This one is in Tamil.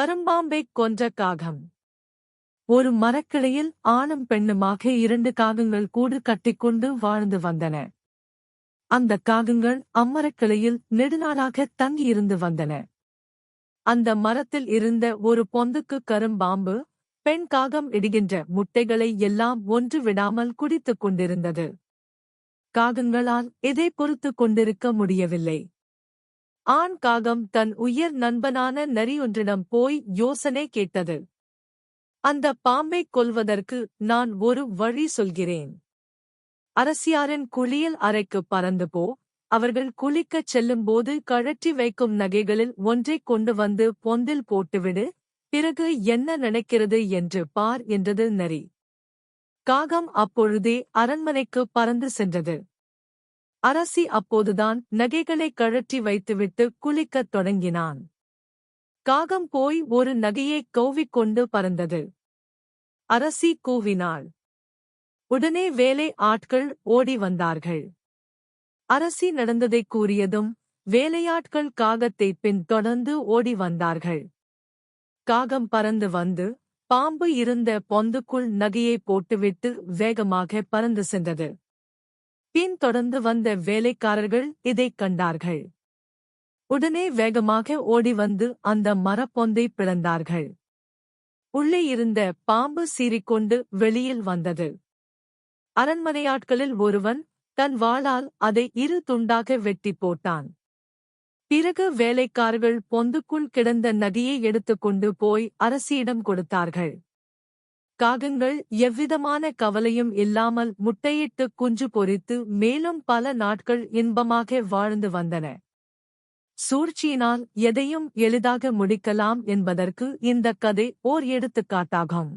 கரும்பாம்பைக் கொன்ற காகம். ஒரு மரக்கிளையில் ஆணும் பெண்ணுமாக இரண்டு காகங்கள் கூடு கட்டிக்கொண்டு வாழ்ந்து வந்தன. அந்த காகங்கள் அம்மரக்கிளையில் நெடுநாளாக தங்கியிருந்து வந்தன. அந்த மரத்தில் இருந்த ஒரு பொந்துக்கு கரும்பாம்பு பெண் காகம் இடுகின்ற முட்டைகளை எல்லாம் ஒன்று விடாமல் குடித்துக் கொண்டிருந்தது. காகங்களால் இதை பொறுத்துக் கொண்டிருக்க முடியவில்லை. ஆண் காகம் தன் உயர் நண்பனான நரியொன்றிடம் போய் யோசனை கேட்டது. அந்த பாம்பைக் கொல்வதற்கு நான் ஒரு வழி சொல்கிறேன். அரசியாரின் குளியல் அறைக்கு பறந்து போ. அவர்கள் குளிக்கச் செல்லும்போது கழற்றி வைக்கும் நகைகளில் ஒன்றைக் கொண்டு வந்து பொந்தில் போட்டுவிடு. பிறகு என்ன நினைக்கிறது என்று பார் என்றது நரி. காகம் அப்பொழுதே அரண்மனைக்கு பறந்து சென்றது. அரசி அப்போதுதான் நகைகளை கழற்றி வைத்துவிட்டு குளிக்கத் தொடங்கினான். காகம் போய் ஒரு நகையை கௌவிக்கொண்டு பறந்தது. அரசி கூவினாள். உடனே வேலை ஆட்கள் ஓடி வந்தார்கள். அரசி நடந்ததைக் கூறியதும் வேலையாட்கள் காகத்தை பின் தொடர்ந்து ஓடி வந்தார்கள். காகம் பறந்து வந்து பாம்பு இருந்த பொந்துக்குள் நகையை போட்டுவிட்டு வேகமாக பறந்து சென்றது. பின் தொடர்ந்து வந்த வேலைக்காரர்கள் இதைக் கண்டார்கள். உடனே வேகமாக ஓடி வந்து அந்த மரப்பொந்தை பிளந்தார்கள். உள்ளே இருந்த பாம்பு சீறிக்கொண்டு வெளியில் வந்தது. அரண்மனையாட்களில் ஒருவன் தன் வாளால் அதை இரு துண்டாக வெட்டி போட்டான். பிறகு வேலைக்காரர்கள் பொந்துக்குள் கிடந்த நதியை எடுத்துக்கொண்டு போய் அரசியிடம் கொடுத்தார்கள். காகங்கள் எவ்விதமான கவலையும் இல்லாமல் முட்டையிட்டு குஞ்சு பொரித்து மேலும் பல நாட்கள் இன்பமாக வாழ்ந்து வந்தன. சூழ்ச்சியினால் எதையும் எளிதாக முடிக்கலாம் என்பதற்கு இந்த கதை ஓர் எடுத்துக்காட்டாகும்.